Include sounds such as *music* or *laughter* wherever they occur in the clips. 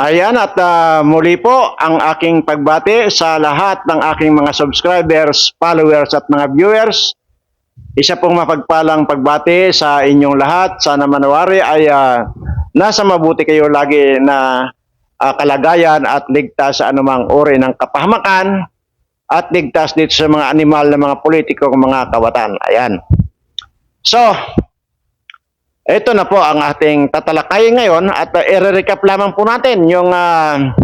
Ayan at ah, muli po ang aking pagbati sa lahat ng aking mga subscribers, followers at mga viewers. Isa pong mapagpalang pagbati sa inyong lahat. Sana manawari ay ah, nasa mabuti kayo lagi na ah, kalagayan at ligtas sa anumang uri ng kapahamakan at ligtas dito sa mga animal na mga politiko mga kawatan. Ayan. So, ito na po ang ating tatalakayin ngayon at uh, i-recap lamang po natin yung ah,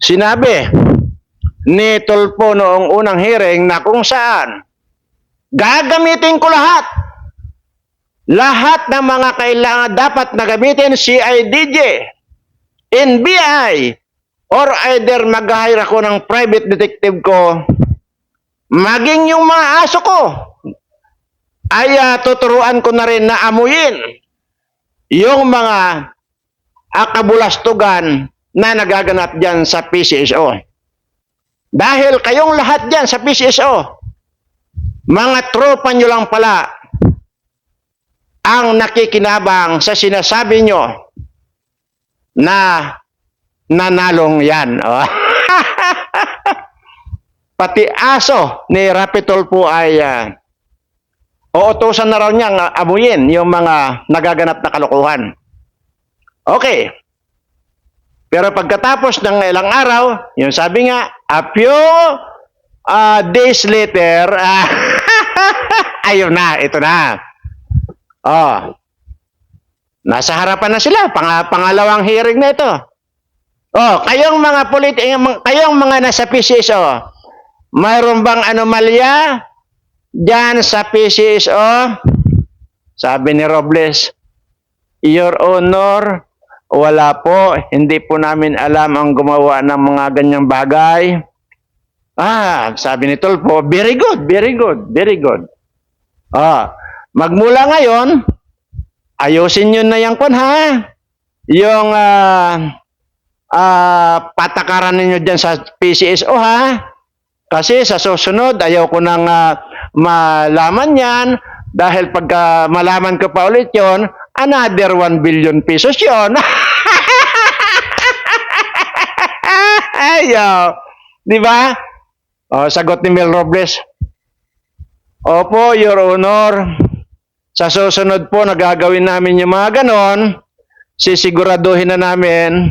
sinabi ni Tulpo noong unang hearing na kung saan gagamitin ko lahat. Lahat ng mga kailangan dapat na gamitin CIDJ, NBI, or either mag-hire ako ng private detective ko, maging yung mga aso ko, ay ah, tuturuan ko na rin na amuyin yung mga akabulastugan na nagaganap dyan sa PCSO. Dahil kayong lahat dyan sa PCSO, mga tropa nyo lang pala ang nakikinabang sa sinasabi nyo na nanalong yan. *laughs* Oh. Pati aso ni Rapitol po ay ah, uutusan na raw niyang amuyin yung mga nagaganap na kalokohan. Okay. Pero pagkatapos ng ilang araw, yung sabi nga, a few ah, days later, ah, *laughs* ayun na, ito na. Oh. Nasa harapan na sila, pang, pangalawang hearing na ito. Oh, kayong mga polit kayong mga nasa PCSO, mayroon bang anomalya Diyan sa PCSO, sabi ni Robles, Your Honor, wala po. Hindi po namin alam ang gumawa ng mga ganyang bagay. Ah, sabi ni Tulfo, very good, very good, very good. Ah, magmula ngayon, ayusin nyo na yung kun ha. Yung ah, ah, patakaran ninyo dyan sa PCSO ha. Kasi sa susunod, ayaw ko nang ah, malaman yan dahil pagka malaman ko pa ulit yon another 1 billion pesos yon. *laughs* Ayaw. Di ba? O, sagot ni Mel Robles. Opo, Your Honor. Sa susunod po, nagagawin namin yung mga ganon. Sisiguraduhin na namin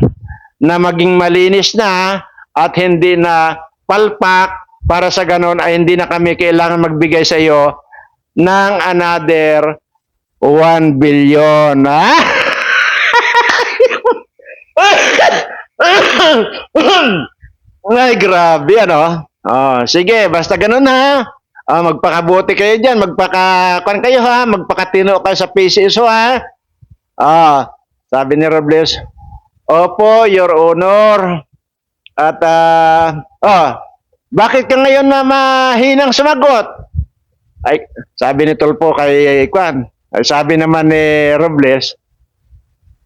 na maging malinis na at hindi na palpak para sa ganon ay hindi na kami kailangan magbigay sa iyo ng another 1 billion. Ha? *laughs* Ay, grabe, ano? Oh, sige, basta ganun ha. Ah, magpakabuti kayo diyan, magpaka kan kayo ha, magpakatino kayo sa PCSO ha. Ah, sabi ni Robles, Opo, Your Honor. At ah, oh, bakit ka ngayon na mahinang sumagot? Ay, sabi ni Tulpo kay Kwan. Sabi naman ni Robles,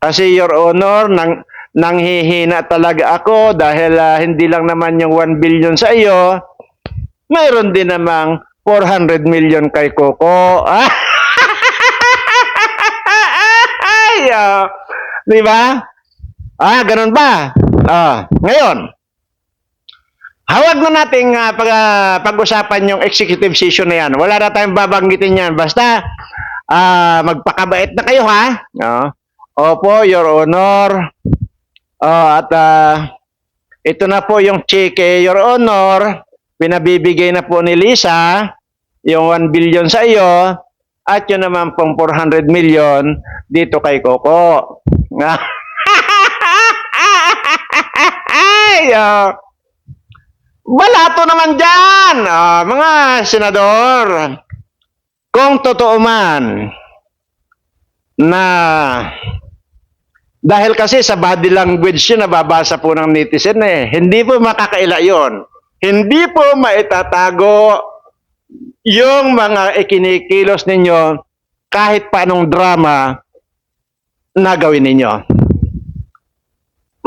kasi Your Honor, nang nanghihina talaga ako dahil ah, hindi lang naman yung 1 billion sa iyo, mayroon din namang 400 million kay Coco. *laughs* Ay, ah, di ba? Ah, ganun ba? Ah, ngayon, Hawag na nating ah, pag, ah, pag-usapan yung executive session na yan. Wala na tayong babanggitin yan. Basta, ah, magpakabait na kayo ha. No? Opo, Your Honor. Oh, at ah, ito na po yung cheque, Your Honor. Pinabibigay na po ni Lisa yung 1 billion sa iyo at yun naman pong 400 million dito kay Coco. *laughs* Ay, oh. Balato naman dyan, ah, mga senador. Kung totoo man na dahil kasi sa body language yun nababasa po ng netizen eh. Hindi po makakaila yon. Hindi po maitatago yung mga ikinikilos ninyo kahit paanong drama na gawin ninyo.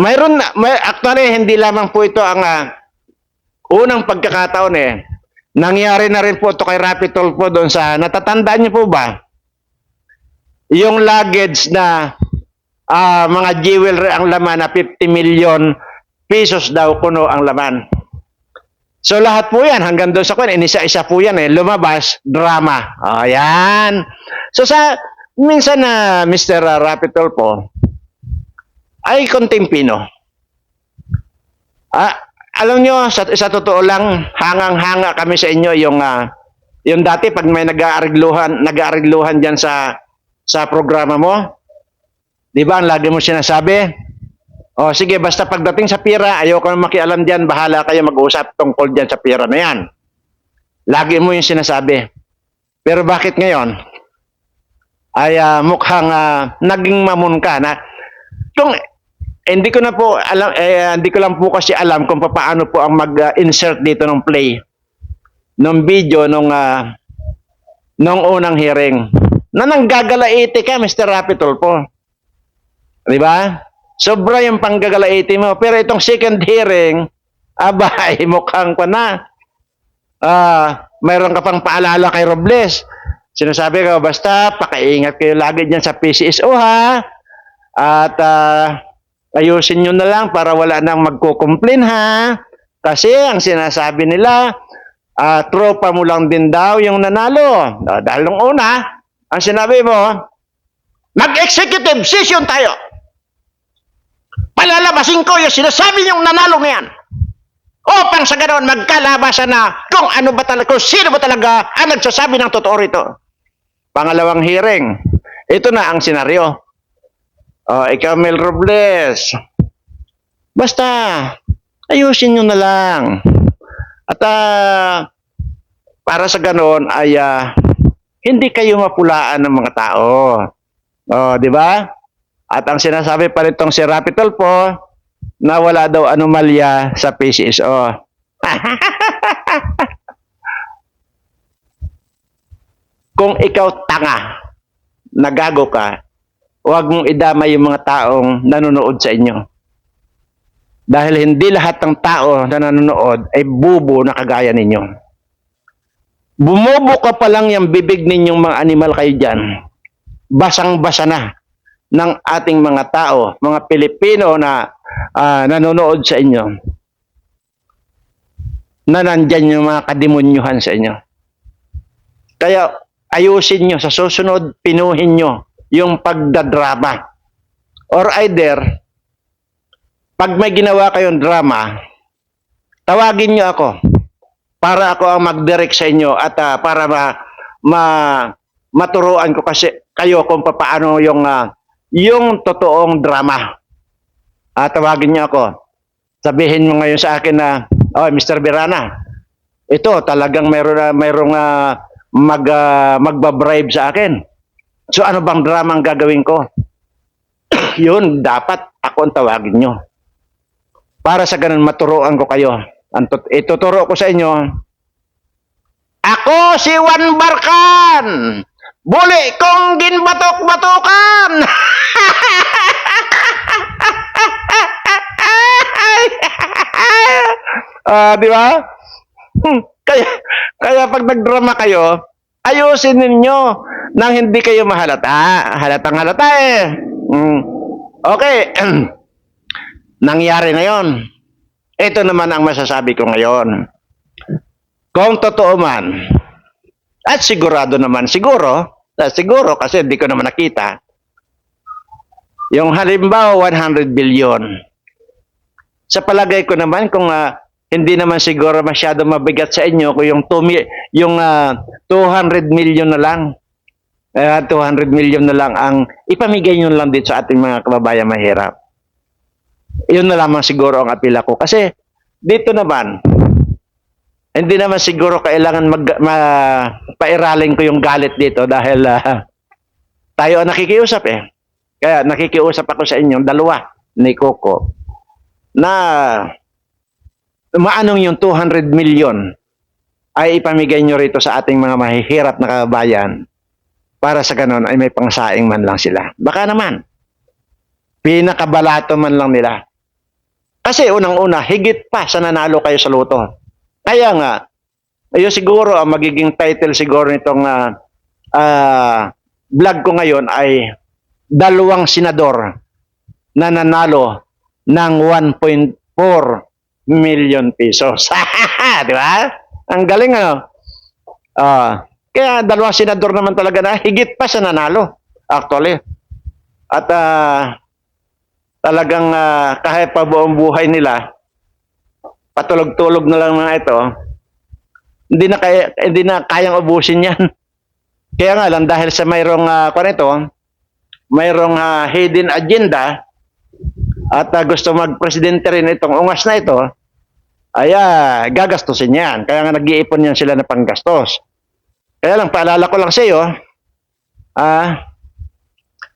Mayroon may, actually hindi lamang po ito ang ah, unang pagkakataon eh, nangyari na rin po ito kay Rapi Tulfo doon sa, natatandaan niyo po ba? Yung luggage na ah, mga jewelry ang laman na 50 million pesos daw kuno ang laman. So lahat po yan, hanggang doon sa kwan, inisa-isa po yan eh, lumabas, drama. O yan. So sa, minsan na Mr. Rapitol po, ay konting pino. Ah, alam nyo, sa, sa totoo lang, hangang-hanga kami sa inyo yung, ah, yung dati pag may nag-aarigluhan, nag-aarigluhan dyan sa, sa programa mo, di ba, ang lagi mo sinasabi, o sige, basta pagdating sa pira, ayoko na makialam dyan, bahala kayo mag-usap tungkol dyan sa pira na yan. Lagi mo yung sinasabi. Pero bakit ngayon? Ay ah, mukhang ah, naging mamon ka na kung eh, hindi ko na po alam eh, hindi ko lang po kasi alam kung paano po ang mag-insert dito ng play ng video nung ah, nung unang hearing. Na nanggagalaiti ka, Mr. Rapitol po. Di ba? Sobra yung panggagalaiti mo. Pero itong second hearing, *laughs* abay, mukhang pa na. Ah, mayroon ka pang paalala kay Robles. Sinasabi ko, basta pakaingat kayo lagi dyan sa PCSO ha. At ah, ayusin nyo na lang para wala nang magkukomplain ha. Kasi ang sinasabi nila, ah, tropa mo lang din daw yung nanalo. Ah, dahil nung una, ang sinabi mo, mag-executive session tayo. Palalabasin ko yung sinasabi niyong nanalo na yan. Upang sa ganoon magkalabasan na kung ano ba talaga, kung sino ba talaga ang nagsasabi ng totoo rito. Pangalawang hearing. Ito na ang senaryo. Oh, ikaw Mel Robles. Basta ayusin nyo na lang. At ah, para sa ganoon ay ah, hindi kayo mapulaan ng mga tao. Oh, di ba? At ang sinasabi pa nitong si Rapitol po, na wala daw anomalya sa PCSO. *laughs* Kung ikaw tanga, nagago ka, huwag mong idama yung mga taong nanonood sa inyo. Dahil hindi lahat ng tao na nanonood ay bubo na kagaya ninyo. Bumubo ka pa lang yung bibig ninyong mga animal kayo dyan. Basang-basa na ng ating mga tao, mga Pilipino na ah, nanonood sa inyo. Na nandyan yung mga kademonyuhan sa inyo. Kaya ayusin nyo sa susunod, pinuhin nyo yung pagdadrama. Or either, pag may ginawa kayong drama, tawagin nyo ako para ako ang mag-direct sa inyo at ah, para ma, ma maturuan ko kasi kayo kung paano yung ah, yung totoong drama. Ah, tawagin niyo ako. Sabihin mo ngayon sa akin na, oh, Mr. Birana, ito talagang mayroon na ah, mag ah, magba-bribe sa akin. So ano bang drama ang gagawin ko? *clears throat* Yun, dapat ako ang tawagin nyo. Para sa ganun maturuan ko kayo. Ang tut- ituturo ko sa inyo. Ako si Juan Barkan. Buli kong ginbatok-batukan. *laughs* Ah, di ba? Hmm, kaya kaya pag nagdrama kayo, ayusin ninyo nang hindi kayo mahalata. Halatang halata eh. Hmm. Okay. *clears throat* Nangyari na 'yon. Ito naman ang masasabi ko ngayon. Kung totoo man, at sigurado naman, siguro, siguro kasi hindi ko naman nakita, yung halimbawa 100 billion, sa palagay ko naman kung ah, hindi naman siguro masyado mabigat sa inyo kung yung 2 mi- yung ah, 200 million na lang eh, 200 million na lang ang ipamigay nyo lang din sa ating mga kababayan mahirap. Yun na lamang siguro ang apila ko. Kasi dito naman, hindi naman siguro kailangan mag, ko yung galit dito dahil ah, tayo ang nakikiusap eh. Kaya nakikiusap ako sa inyong dalawa ni Coco na maanong yung 200 million ay ipamigay nyo rito sa ating mga mahihirap na kababayan para sa ganon ay may pangsaing man lang sila. Baka naman, pinakabalato man lang nila. Kasi unang-una, higit pa sa nanalo kayo sa luto. Kaya nga, ayun siguro ang magiging title siguro nitong ah, ah, vlog ko ngayon ay dalawang senador na nanalo ng 1.4 million pesos. *laughs* Di ba? Ang galing ano? Ah, kaya dalawang senador naman talaga na higit pa sa nanalo actually. At ah, talagang ah, kahit pa buong buhay nila patulog-tulog na lang na ito, hindi na kaya hindi na kayang ubusin 'yan. *laughs* Kaya nga lang dahil sa mayroong uh, ito, mayroong ah, hidden agenda at ah, gusto magpresidente rin itong ungas na ito, ay ah, gagastusin yan. Kaya nga nag-iipon yan sila na panggastos. Kaya lang, paalala ko lang sa iyo, ah,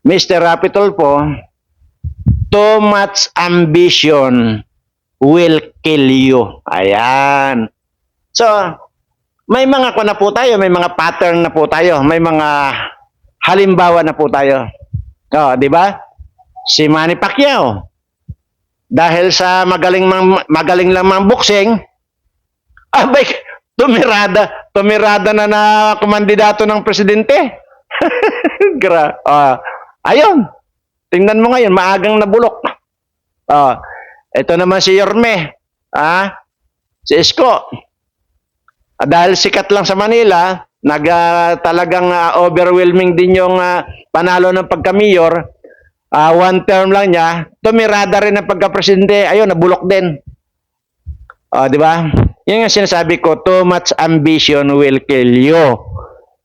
Mr. Rapitol po, too much ambition will kill you. Ayan. So, may mga ko na po tayo, may mga pattern na po tayo, may mga halimbawa na po tayo. Oh, di ba? Si Manny Pacquiao. Dahil sa magaling mang, magaling lang mang boxing, *laughs* abay, tumirada, tumirada na na kumandidato ng presidente. *laughs* Gra. Ah, ayun. Tingnan mo ngayon, maagang nabulok. Ah, ito naman si Yorme. Ah, si Isko. Ah, dahil sikat lang sa Manila, nag ah, talagang ah, overwhelming din yung ah, panalo ng pagka-mayor. Ah, one term lang niya, tumirada rin ng pagka-presidente, ayun, nabulok din. Ah, di ba? Yan yung sinasabi ko, too much ambition will kill you.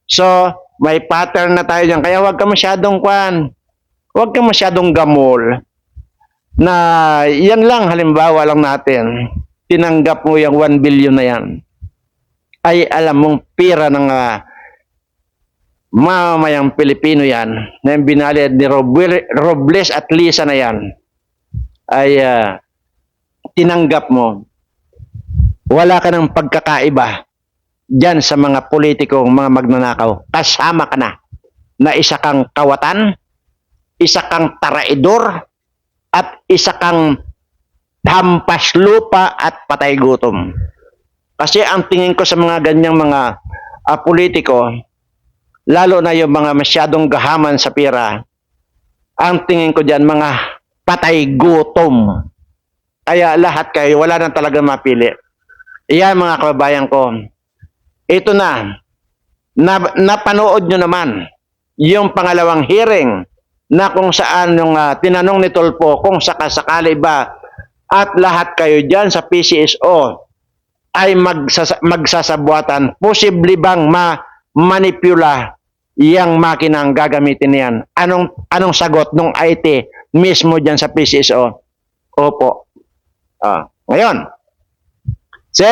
So, may pattern na tayo dyan. Kaya huwag ka masyadong kwan. Huwag ka masyadong gamol. Na yan lang, halimbawa lang natin. Tinanggap mo yung 1 billion na yan. Ay alam mong pira ng ah, mamayang Pilipino yan na yung binalid ni Roble- Robles at Lisa na yan ay ah, tinanggap mo wala ka ng pagkakaiba dyan sa mga politikong mga magnanakaw. Kasama ka na na isa kang kawatan, isa kang taraidor, at isa kang hampas lupa at patay gutom. Kasi ang tingin ko sa mga ganyang mga ah, politiko, lalo na yung mga masyadong gahaman sa pira, ang tingin ko dyan mga patay gutom. Kaya lahat kayo, wala na talaga mapili. Iyan mga kababayan ko, ito na, na napanood nyo naman yung pangalawang hearing na kung saan yung ah, tinanong ni Tolpo kung sakasakali ba at lahat kayo dyan sa PCSO ay magsasa- magsasabuatan, posible bang ma-manipula yung makinang gagamitin niyan? Anong, anong sagot ng IT mismo dyan sa PCSO? Opo. Ah, ngayon, Se,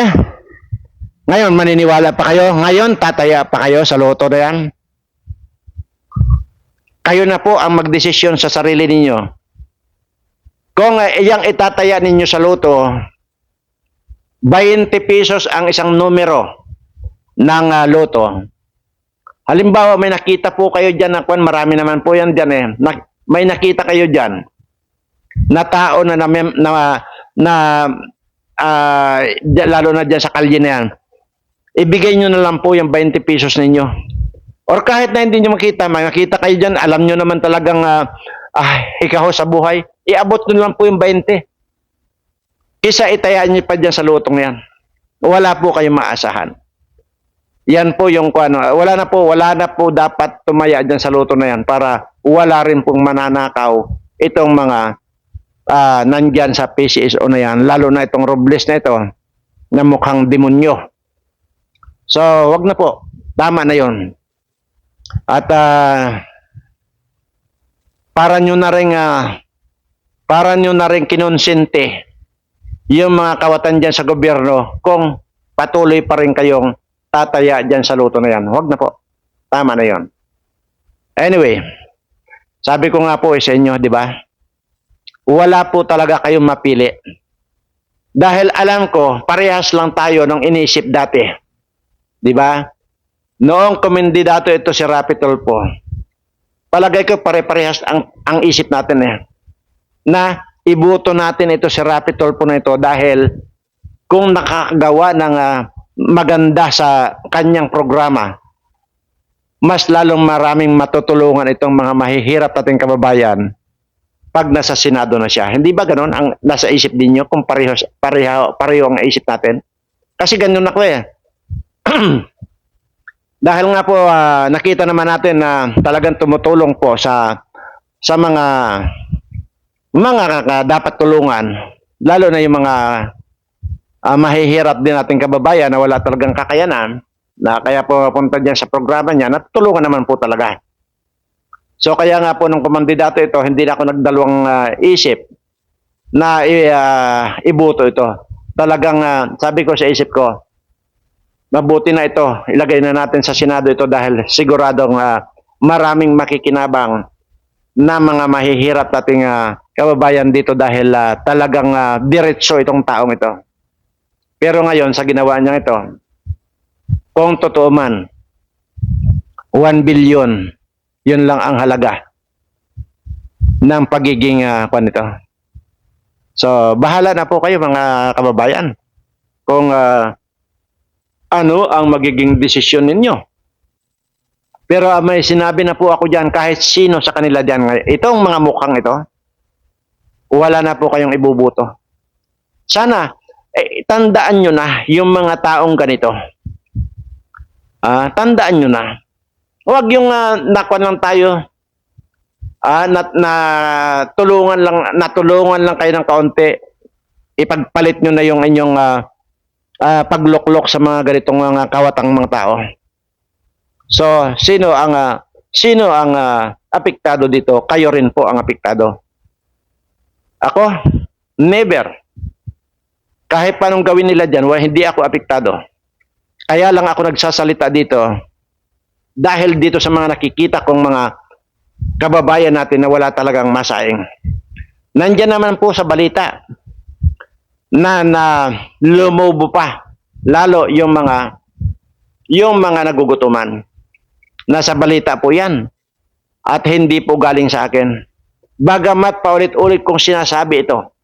ngayon maniniwala pa kayo? Ngayon tataya pa kayo sa loto na yan? Kayo na po ang magdesisyon sa sarili ninyo. Kung iyang itataya ninyo sa loto, 20 pesos ang isang numero ng uh, loto. Halimbawa, may nakita po kayo dyan na kwan, marami naman po yan dyan eh. Na, may nakita kayo dyan na tao na, na, na, na di- lalo na dyan sa kalye na yan, ibigay nyo na lang po yung 20 pesos ninyo. Or kahit na hindi nyo makita, may makita kayo dyan, alam nyo naman talagang ah, ah, ikaw sa buhay, iabot nyo lang po yung 20. Kisa itayaan nyo pa dyan sa lutong yan. Wala po kayong maasahan. Yan po yung ano, wala na po, wala na po dapat tumaya dyan sa luto na yan para wala rin pong mananakaw itong mga ah nandyan sa PCSO na yan, lalo na itong Robles na ito, na mukhang demonyo. So, wag na po. Tama na yon. At ah, para nyo na rin, ah, para nyo na rin kinonsente yung mga kawatan dyan sa gobyerno kung patuloy pa rin kayong tataya dyan sa luto na yan. Wag na po. Tama na yon. Anyway, sabi ko nga po eh, sa inyo, di ba? wala po talaga kayong mapili. Dahil alam ko, parehas lang tayo nung iniisip dati. Di ba? Noong kumindidato ito si Rapi Tulfo, palagay ko pare-parehas ang, ang isip natin eh. Na ibuto natin ito si Rapi Tulfo na ito dahil kung nakakagawa ng ah, maganda sa kanyang programa, mas lalong maraming matutulungan itong mga mahihirap nating kababayan pag nasa Senado na siya. Hindi ba ganun ang nasa isip ninyo kung pareho, pareho, pareho ang isip natin? Kasi ganun ako eh. *clears throat* Dahil nga po ah, nakita naman natin na talagang tumutulong po sa sa mga mga ka- dapat tulungan lalo na yung mga ah, mahihirap din nating kababayan na wala talagang kakayanan na kaya po punta diyan sa programa niya natutulungan naman po talaga. So kaya nga po nung kumandidato ito hindi na ako nagdalawang ah, isip na ah, ibuto ito. Talagang ah, sabi ko sa isip ko mabuti na ito. Ilagay na natin sa Senado ito dahil siguradong ah, maraming makikinabang na mga mahihirap nating ah, kababayan dito dahil ah, talagang ah, diretso itong taong ito. Pero ngayon, sa ginawa niya ito, kung totoo man, 1 billion, yun lang ang halaga ng pagiging uh, kwan ito. So, bahala na po kayo mga kababayan kung ah, ano ang magiging desisyon ninyo. Pero ah, may sinabi na po ako dyan, kahit sino sa kanila dyan, itong mga mukhang ito, wala na po kayong ibubuto. Sana, eh, tandaan nyo na yung mga taong ganito. Ah, tandaan nyo na. Huwag yung uh, nakwan lang tayo, ah, na, na tulungan lang, natulungan lang kayo ng kaunti, ipagpalit nyo na yung inyong ah, ah, pagloklok sa mga ganitong mga kawatang mga tao. So, sino ang ah, sino ang ah, apektado dito? Kayo rin po ang apektado. Ako, never. Kahit panong gawin nila dyan, well, hindi ako apektado. Kaya lang ako nagsasalita dito dahil dito sa mga nakikita kong mga kababayan natin na wala talagang masaing. Nandyan naman po sa balita na, na lumubo pa lalo yung mga yung mga nagugutuman. Nasa balita po yan. At hindi po galing sa akin. Bagamat paulit-ulit kong sinasabi ito.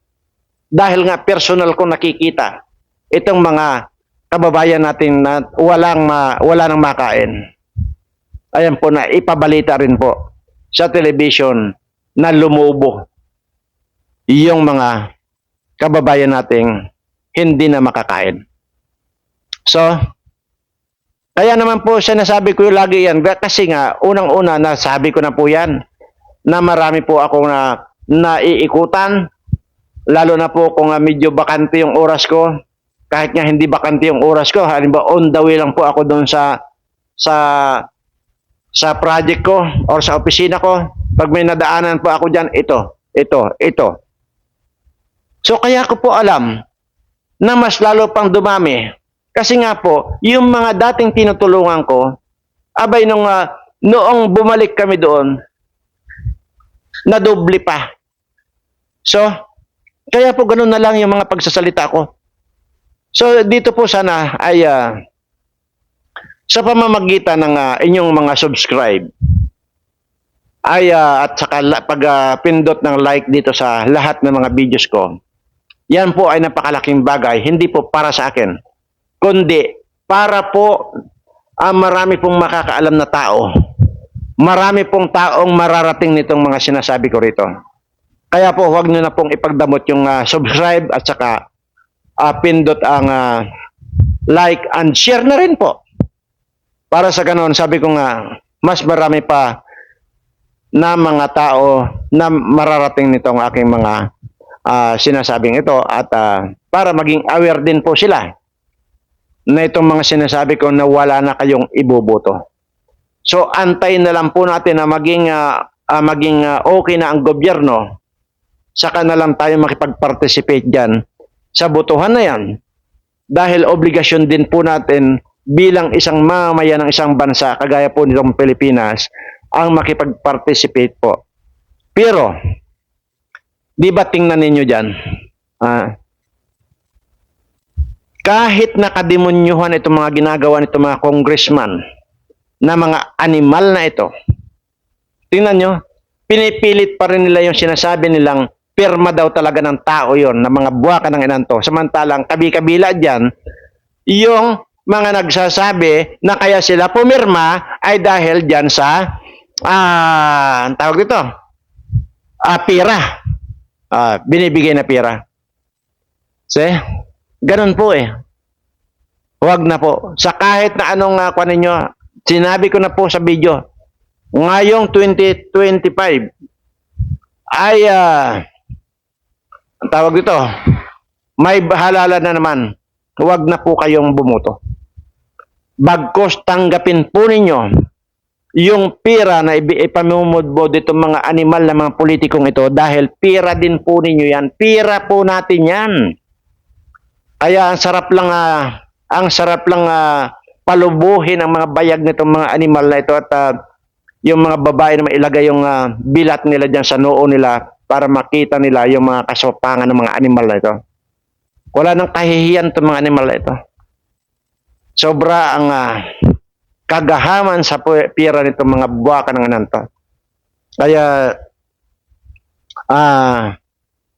Dahil nga personal kong nakikita itong mga kababayan natin na walang ma, wala nang makain. Ayan po na ipabalita rin po sa television na lumubo yung mga kababayan nating hindi na makakain. So, kaya naman po siya nasabi ko lagi yan kasi nga unang-una nasabi ko na po yan na marami po ako na naiikutan lalo na po kung uh, medyo bakante yung oras ko. Kahit nga hindi bakante yung oras ko halimbawa on the way lang po ako doon sa sa sa project ko or sa opisina ko. Pag may nadaanan po ako diyan ito ito ito. So kaya ko po alam na mas lalo pang dumami. Kasi nga po, yung mga dating tinutulungan ko, abay nung ah, noong bumalik kami doon, nadoble pa. So, kaya po ganun na lang yung mga pagsasalita ko. So, dito po sana ay ah, sa pamamagitan ng ah, inyong mga subscribe ay ah, at saka pag ah, pindot ng like dito sa lahat ng mga videos ko, yan po ay napakalaking bagay, hindi po para sa akin kundi para po ang marami pong makakaalam na tao. Marami pong taong mararating nitong mga sinasabi ko rito. Kaya po huwag nyo na pong ipagdamot yung ah, subscribe at saka ah, pindot ang ah, like and share na rin po. Para sa ganon, sabi ko nga, mas marami pa na mga tao na mararating nitong aking mga ah, sinasabing ito at ah, para maging aware din po sila na itong mga sinasabi ko na wala na kayong iboboto. So antayin na lang po natin na maging ah, ah, maging ah, okay na ang gobyerno saka na lang tayo makipag-participate diyan sa botohan na yan dahil obligasyon din po natin bilang isang mamamayan ng isang bansa kagaya po nitong Pilipinas ang makipag-participate po. Pero di ba tingnan ninyo diyan? Ah, kahit nakademonyuhan itong mga ginagawa nitong mga congressman na mga animal na ito, tingnan nyo, pinipilit pa rin nila yung sinasabi nilang pirma daw talaga ng tao yon na mga buwaka ng inanto. Samantalang kabi-kabila dyan, yung mga nagsasabi na kaya sila pumirma ay dahil dyan sa, ah, ang tawag dito, ah, pira. Ah, binibigay na pira. See? Ganun po eh. Huwag na po. Sa kahit na anong uh, kuha ninyo, sinabi ko na po sa video, ngayong 2025 ay ah, ang tawag dito, may halala na naman. Huwag na po kayong bumuto. Bagkos tanggapin po ninyo yung pira na ipamumudbo dito mga animal na mga politikong ito dahil pira din po ninyo yan. Pira po natin yan. Kaya ang sarap lang ah, ang sarap lang ah, palubuhin ang mga bayag nitong mga animal na ito at ah, yung mga babae na mailagay yung ah, bilat nila diyan sa noo nila para makita nila yung mga kasopangan ng mga animal na ito. Wala nang kahihiyan itong mga animal na ito. Sobra ang ah, kagahaman sa pira nitong mga buwaka ng ananta. Kaya ah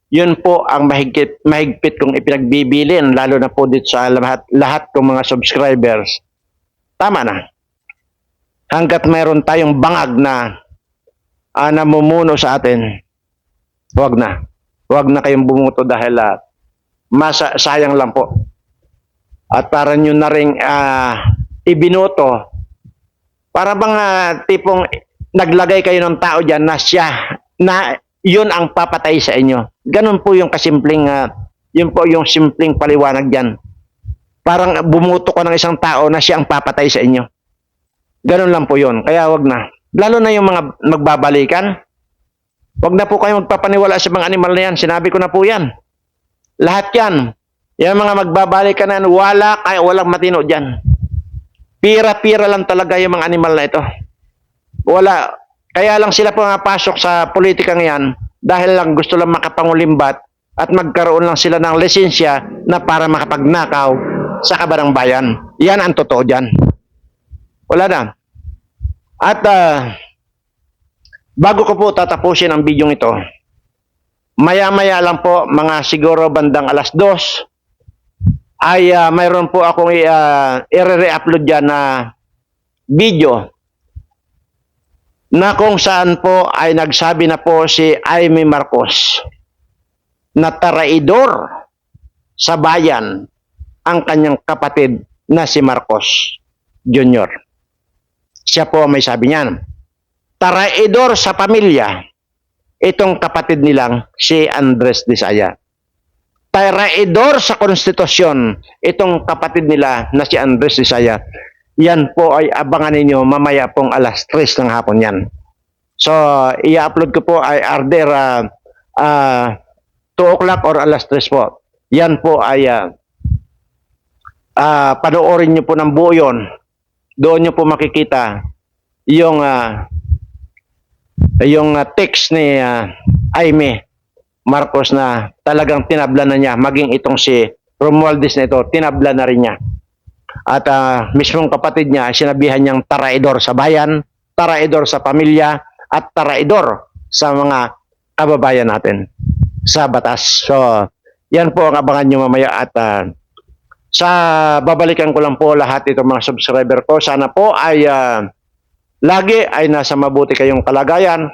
yun po ang mahigpit, mahigpit kong ipinagbibilin lalo na po dito sa lahat, lahat ng mga subscribers. Tama na. Hanggat mayroon tayong bangag na ah, namumuno sa atin, huwag na. Huwag na kayong bumuto dahil ah, masa, sayang lang po. At para nyo na rin ah, ibinoto, para bang ah, tipong naglagay kayo ng tao dyan na siya, na yun ang papatay sa inyo. Ganun po yung kasimpleng, ah, yun po yung simpleng paliwanag dyan. Parang bumuto ko ng isang tao na siya ang papatay sa inyo. Ganun lang po yun. Kaya wag na. Lalo na yung mga magbabalikan. Wag na po kayo magpapaniwala sa mga animal na yan. Sinabi ko na po yan. Lahat yan. Yung mga magbabalikan na yan, wala, kaya walang matino dyan. Pira-pira lang talaga yung mga animal na ito. Wala. Kaya lang sila pumapasok sa politika ngayon dahil lang gusto lang makapangulimbat at magkaroon lang sila ng lisensya na para makapagnakaw sa kabarang bayan. Yan ang totoo dyan. Wala na. At ah, bago ko po tatapusin ang bidyong ito, maya-maya lang po, mga siguro bandang alas dos, ay ah, mayroon po akong uh, i-re-upload dyan na video na kung saan po ay nagsabi na po si Aimee Marcos na taraidor sa bayan ang kanyang kapatid na si Marcos Jr. Siya po may sabi niyan. Taraidor sa pamilya itong kapatid nilang si Andres Disaya. Taraidor sa konstitusyon itong kapatid nila na si Andres Disaya. Yan po ay abangan ninyo mamaya pong alas 3 ng hapon yan. So, i-upload ko po ay either uh, uh, 2 o'clock or alas 3 po. Yan po ay uh, uh, panoorin nyo po ng buo yun. Doon nyo po makikita yung uh, yung uh, text ni uh, Aime Marcos na talagang tinabla na niya. Maging itong si Romualdez na ito, tinabla na rin niya. At ah, mismong kapatid niya, sinabihan niyang taraidor sa bayan, taraidor sa pamilya, at taraidor sa mga kababayan natin sa batas. So, yan po ang abangan niyo mamaya at ah, sa babalikan ko lang po lahat itong mga subscriber ko. Sana po ay ah, lagi ay nasa mabuti kayong kalagayan.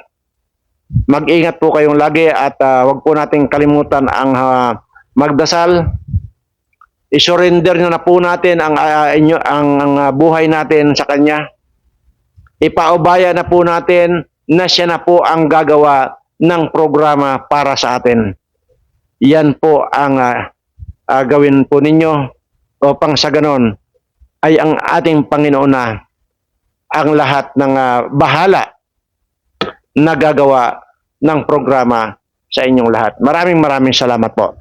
Mag-ingat po kayong lagi at ah, wag po nating kalimutan ang ah, magdasal, i-surrender na po natin ang ah, inyo ang, ang ah, buhay natin sa kanya. Ipaubaya na po natin na siya na po ang gagawa ng programa para sa atin. Yan po ang ah, ah, gawin po ninyo upang sa ganon ay ang ating Panginoon na ang lahat ng ah, bahala na gagawa ng programa sa inyong lahat. Maraming maraming salamat po.